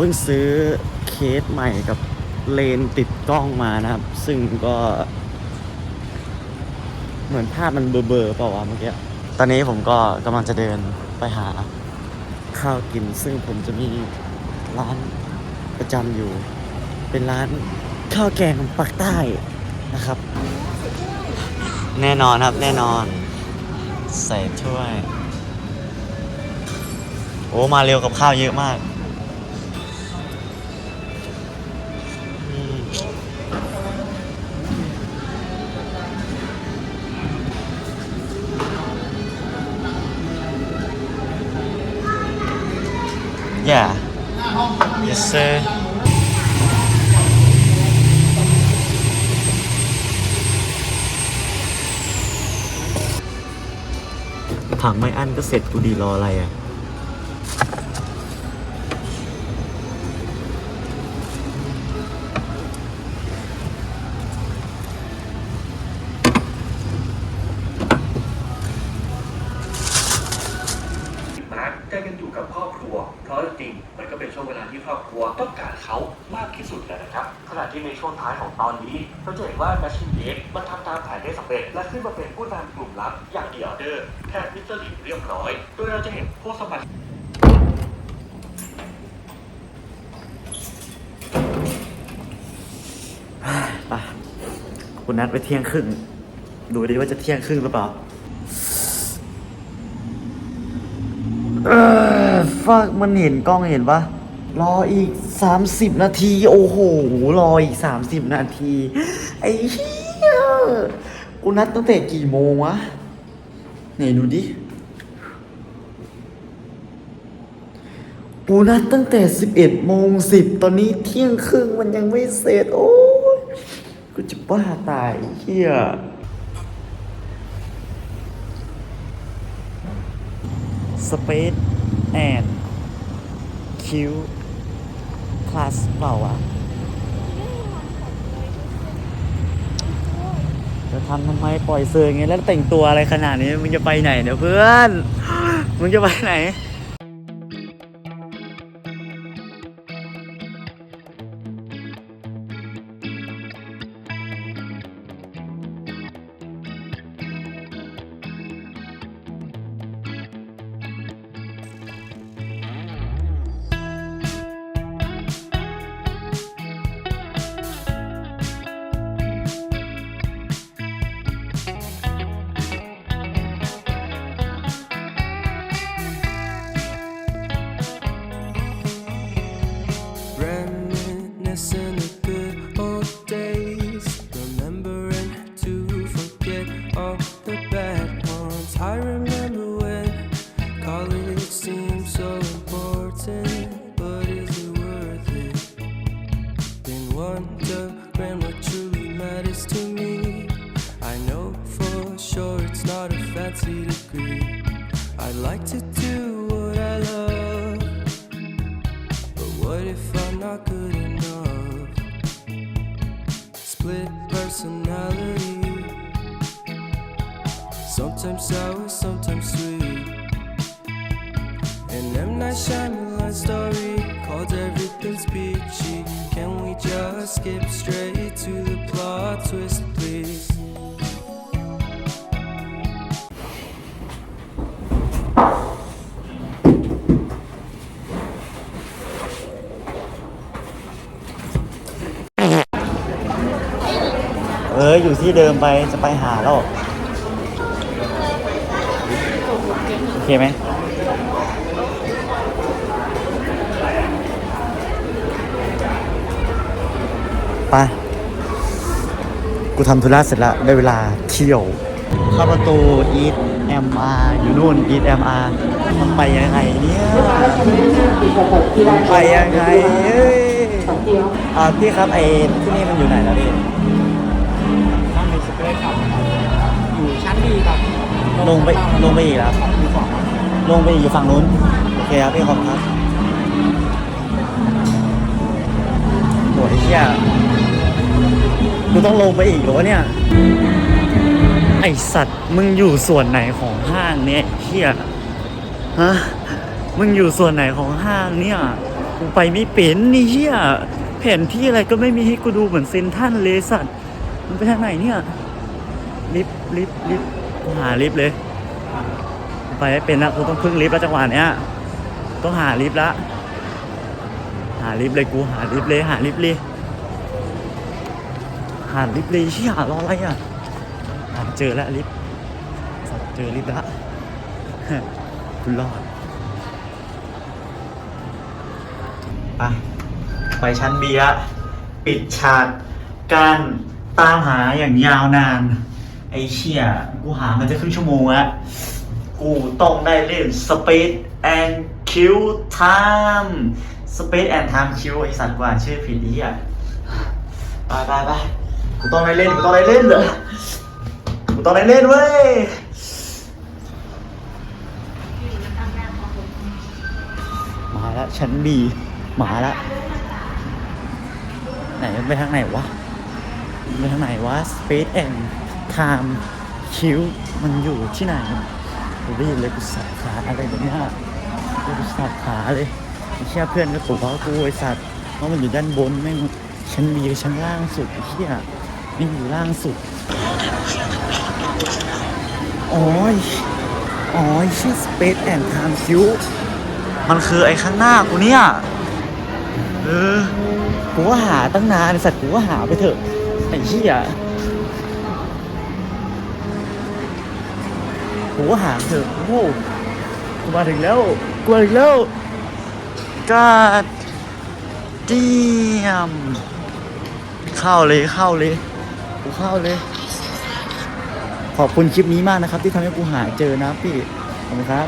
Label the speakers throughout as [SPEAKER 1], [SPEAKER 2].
[SPEAKER 1] เพิ่งซื้อเคสใหม่กับเลนติดกล้องมานะครับ ซึ่งก็ เหมือนภาพมันเบลอๆเปล่าวะเมื่อกี้ ตอนนี้ผมก็กำลังจะเดินไปหาข้าวกิน ซึ่งผมจะมีร้านประจำอยู่ เป็นร้านข้าวแกงปักใต้นะครับ แน่นอนครับแน่นอน ใส่ถ้วย โอ้มาเร็วกับข้าวเยอะมาก Yeah. Yes, sir. ผังไม่อั้นก็เสร็จกูดีรออะไรอะ
[SPEAKER 2] ตอนนี้เราจะเห็นว่าแมชชินเยสมันทำตามแผนได้สำเร็จ และขึ้นมาเป็นผู้นำกลุ่มลับอย่างเดียเดอร์แทนมิสเตอร์ลินเรียบร้อย โดยเราจะเห็นพวกสมาชิก
[SPEAKER 1] ไปคุณนัดไปเที่ยงครึ่ง ดูดิว่าจะเที่ยงครึ่งหรือเปล่าเออฟักมันเห็นกล้องเห็นปะรออีก 30 นาที โอ้โห รออีก 30 นาที ไอ้เหี้ยกูนัดตั้งแต่กี่โมงวะ ไหนดูดิ กูนัดตั้งแต่ 11โมง10 ตอนนี้เที่ยงครึ่งมันยังไม่เสร็จ โอ้ยกูจะบ้าตายเฮียสเปซแอนคิว ลาสเปล่าวะจะทำทำไมปล่อยเสืออย่างแล้วแต่งตัวอะไรขนาดนี้ มึงจะไปไหนเนี่ยเพื่อน มึงจะไปไหน
[SPEAKER 3] college seemed so important. But is it worth it? Been wondering what truly matters to me. I know for sure it's not a fancy degree. I'd like to do what I love. But what if I'm not good enough? Split personality. Sometimes sour, sometimes sweet. An M. Night Shyamalan story called Everything's Peachy. Can we just skip straight to the plot twist, please?
[SPEAKER 1] เอออยู่ที่เดิมไปจะไปหาแล้วโอเคไหม กูทำธุระเสร็จแล้วได้เวลาเที่ยวเข้าประตู Eat MR อยู่นู่น Eat MR มันไปยังไงเนี่ยมันไปยังไงเอ้ยอ่าพี่ครับไอ้ที่นี่มันอยู่ไหนนะพี่
[SPEAKER 4] นั่งในสเปซครับอยู่ชั้นดีครับ
[SPEAKER 1] ลงไปลงไปอีกแล้วครับลงไปอีกอยู่ฝั่งนู้นโอเคครับพี่ขอบคุณครับโหไอ้เชี่ย กูต้องลงไปอีกเหรอวะเนี่ย ไอสัตว์มึงอยู่ส่วนไหนของห้างเนี่ยเชี่ยฮะมึงอยู่ส่วนไหนของห้างเนี่ยกูไปไม่เป็นนี่เฮียแผนที่อะไรก็ไม่มีให้กูดูเหมือนเซนทรันเลยสัตว์มันไปทางไหนเนี่ยลิฟต์ลิฟต์ลิฟต์กูหาลิฟต์เลย ไปไม่เป็นละกูต้องพึ่งลิฟต์แล้วจังหวะเนี้ยต้องหาลิฟต์ละหาลิฟต์เลยกูหาลิฟต์เลยหาลิฟต์เลย หาลิฟต์เลยเชี่ยรออะไรอะหาเจอแล้วลิฟต์เจอลิฟต์ละคุณรอดไปไปชั้นเบียร์ปิดฉากการตามหาอย่างยาวนาน ไอ้เชี่ยกูหามันจะครึ่งชั่วโมงแล้วกูต้องได้เล่น Space and Q Time Space and Time Q ไอสัตว์กว่าชื่อผิดอีอะ ไปไปไป กูต้องได้เล่นกูต้องได้เล่นเหรอกูต้องได้เล่นเว้ยมาแล้วชั้นบีมาแล้วไหนมันไปทางไหนวะมันไปทางไหนวะ Space and Time Q มันอยู่ที่ไหนกูได้ยินเลยกูสับขาอะไรแบบนี้กูสับขาเลยไอ้เชี่ยเพื่อนก็ตกเพราะกูไอสัตว์เพราะมันอยู่ด้านบนแม่งชั้นบีชั้นล่างสุดไอ้เชี่ย นี่อยู่ล่างสุดโอ้ยอ๋อไอ้เชี่ย Space and Time Q มันคือไอ้ข้างหน้ากูเนี่ย เออ กูก็หาตั้งนานสัตว์กูก็หาไปเถอะ ไอ้เหี้ยกูก็หาเถอะโอ้โหกูมาถึงแล้ว กูมาถึงแล้วกาดเดียมเข้าเลยเข้าเลย กูเข้าเลย ขอบคุณคลิปนี้มากนะครับ ที่ทำให้กูหาเจอนะพี่ ขอบคุณครับ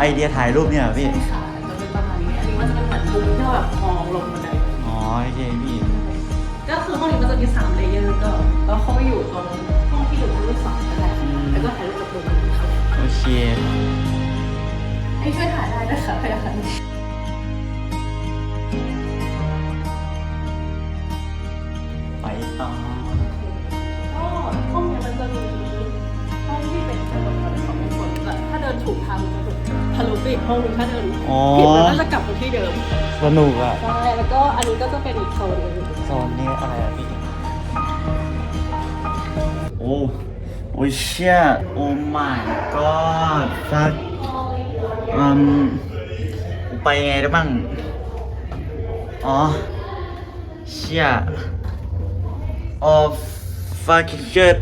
[SPEAKER 1] ไอเดียถ่ายรูปเนี่ยเหรอพี่
[SPEAKER 5] ใช่ค่ะจะเป็นประมาณนี้ อันนี้มันจะเป็นเหมือนมุมที่เราแบบมองลงบันได
[SPEAKER 1] อ๋อโอเคพี่
[SPEAKER 5] ก็คือห้องนี้มันจะมีสามเลเยอร์ก็เราเข้าไปอยู่ตรงห้องที่อยู่ชั้นที่สองก็ได้แล้วก็ถ่ายรูปกับมุมนี้ค่ะ
[SPEAKER 1] โอเค
[SPEAKER 5] ให้ช่วยถ่ายได้นะคะพยาค่ะ
[SPEAKER 1] ไปต่อ
[SPEAKER 5] ก็ห้องเนี้ยมันจะมีห้องที่เป็นกระจกชั้นสองเป็นคนแต่ถ้าเดินถูกทางมันจะ ทะลุไปอีกห้องหนึงถ้าเดิน
[SPEAKER 1] อ๋อ
[SPEAKER 5] ผิดมันก็จะกลับมาที่เดิม
[SPEAKER 1] สนุกอะ
[SPEAKER 5] ใช่แล้วก็อันนี้ก็จะเป็นอีกโซนหนึง
[SPEAKER 1] โซนนี้อะไรอะพี่ โอ้โอ้ยเชี่ยโอ้ my god ฟักอืมกูไปไงได้บ้าง อ๋อ เชี่ย oh fucking shit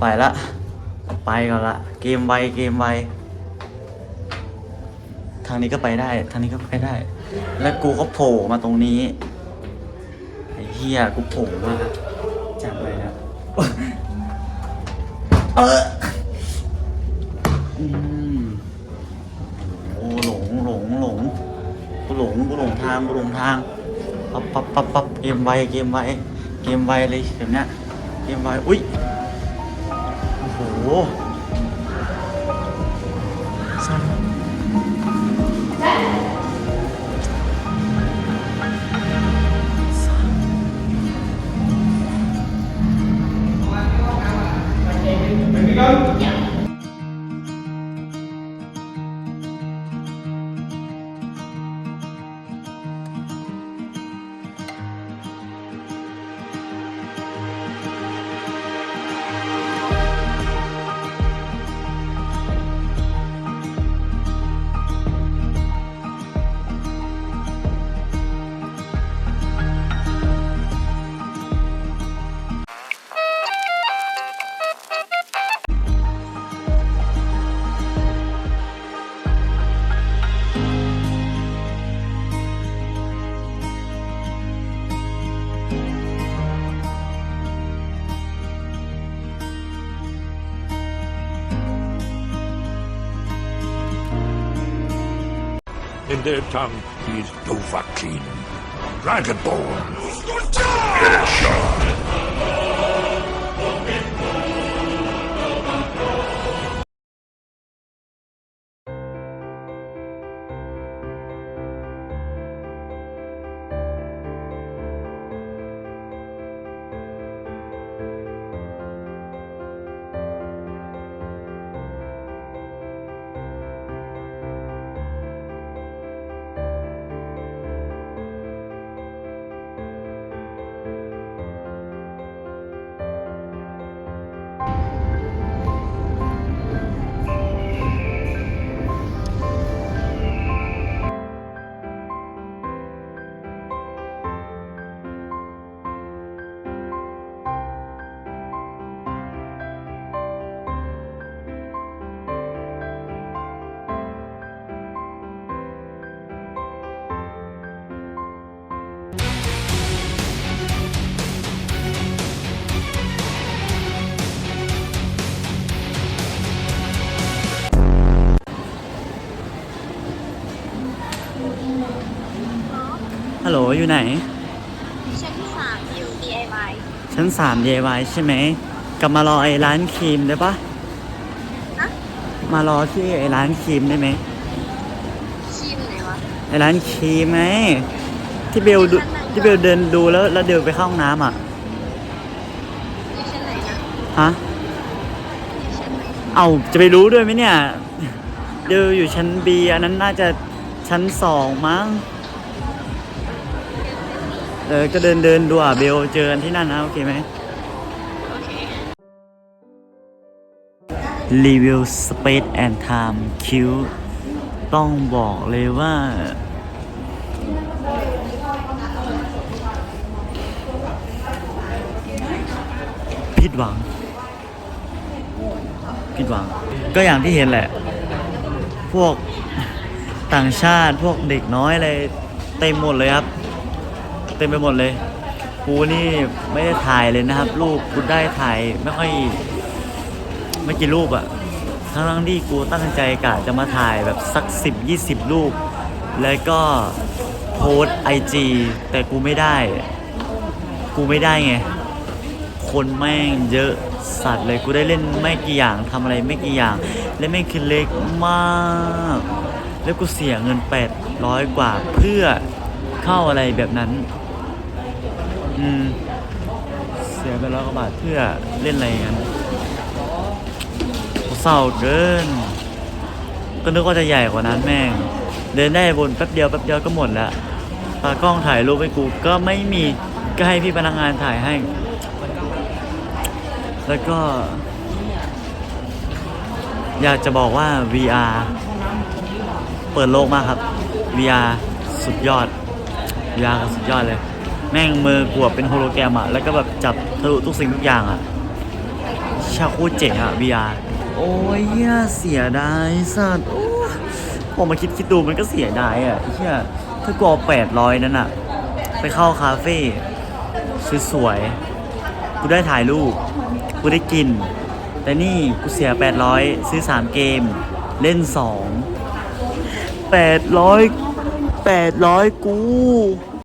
[SPEAKER 1] ไปละ ไปก่อนละ เกมไวเกมไวทางนี้ก็ไปได้ ทางนี้ก็ไปได้ แล้วกูก็โผล่มาตรงนี้ ไอ้เหี้ยกูโผล่มาจากอะไรนะเอออืมโอ้หลงหลงหลงกูหลงกูหลงทางกูหลงทางปั๊บปั๊บปั๊บปั๊บเกมไวเกมไวเกมไวเลยแบบเนี้ยเกมไวอุ้ยโอ้โหสั่น 그러니까
[SPEAKER 6] In their tongue, he is Dovahkiin, Dragonborn.
[SPEAKER 1] h โหลอยู่ไหน
[SPEAKER 7] ชั้นสามอยู่ DIY
[SPEAKER 1] ชั้นสาม DIY ใช่ไหมกลับมารอไอ้ร้านครีมได้ปะ
[SPEAKER 7] ฮะ
[SPEAKER 1] มารอที่ไอ้ร้านครีมได้ไหม
[SPEAKER 7] ชีมไหนวะ
[SPEAKER 1] ไอ้ร้านครีมไหมที่เบลดู
[SPEAKER 7] ชั้นไหน
[SPEAKER 1] ที่เบลเดินดูแล้วแล้วเดินไปเข้าห้องน้ำอะ
[SPEAKER 7] อยู่ชั้นไหนนะ
[SPEAKER 1] ฮะ
[SPEAKER 7] อยู่ชั้นไหน
[SPEAKER 1] เอาจะไปรู้ด้วยไหมเนี่ยเดินอยู่ชั้น B อันนั้นน่าจะชั้นสองมั้ง เออก็เดินเดินดูอะเบลเจอกันที่นั่นนะโอเคไหม
[SPEAKER 7] โอเค
[SPEAKER 1] รีวิว Space and Time คิวต้องบอกเลยว่า ผิดหวัง ผิดหวัง ก็อย่างที่เห็นแหละ พวกต่างชาติพวกเด็กน้อยอะไรเต็มหมดเลยครับ ต็มไปหมดเลยกูนี่ไม่ได้ถ่ายเลยนะครับ รูปกูได้ถ่ายไม่ค่อยไม่กี่รูปอะทั้งทั้งที่กูตั้งใจกะจะมาถ่ายแบบสักสิบยี่สิบรูป แล้วก็โพสไอจีแต่กูไม่ได้ กูไม่ได้ไง คนแม่งเยอะสัตว์เลยกูได้เล่นไม่กี่อย่างทำอะไรไม่กี่อย่าง และแม่คือเล็กมาก แล้วกูเสียเงิน 800 กว่าเพื่อเข้าอะไรแบบนั้น อืม เสียไปร้อยกว่าบาทเพื่อเล่นอะไรอย่างนั้นเศร้าเกิน ก็นึกว่าจะใหญ่กว่านั้นแม่ง เดินได้บนแป๊บเดียวแป๊บเดียวก็หมดล้วตากล้องถ่ายรูปให้กูก็ไม่มีก็ให้พี่พนักงานถ่ายให้ แล้วก็ อยากจะบอกว่า VR เปิดโลกมากครับ VR สุดยอด VR สุดยอดเลย แม่งมือกวบเป็นโฮโลแกรมอะแล้วก็แบบจับทะลุทุกสิ่งทุกอย่างอะชาโคตรเจ๋งอะ VR โอ้ยเหี้ยเสียดายสัตว์โอ้ผมมาคิดคิดดูมันก็เสียดายอะเฮียถ้ากูเอาแปดร้อยนั่นอะไปเข้าคาเฟ่สวยๆกูได้ถ่ายรูป กูได้กิน แต่นี่กูเสีย 800 ซื้อ 3 เกม เล่น 2 800 800 กู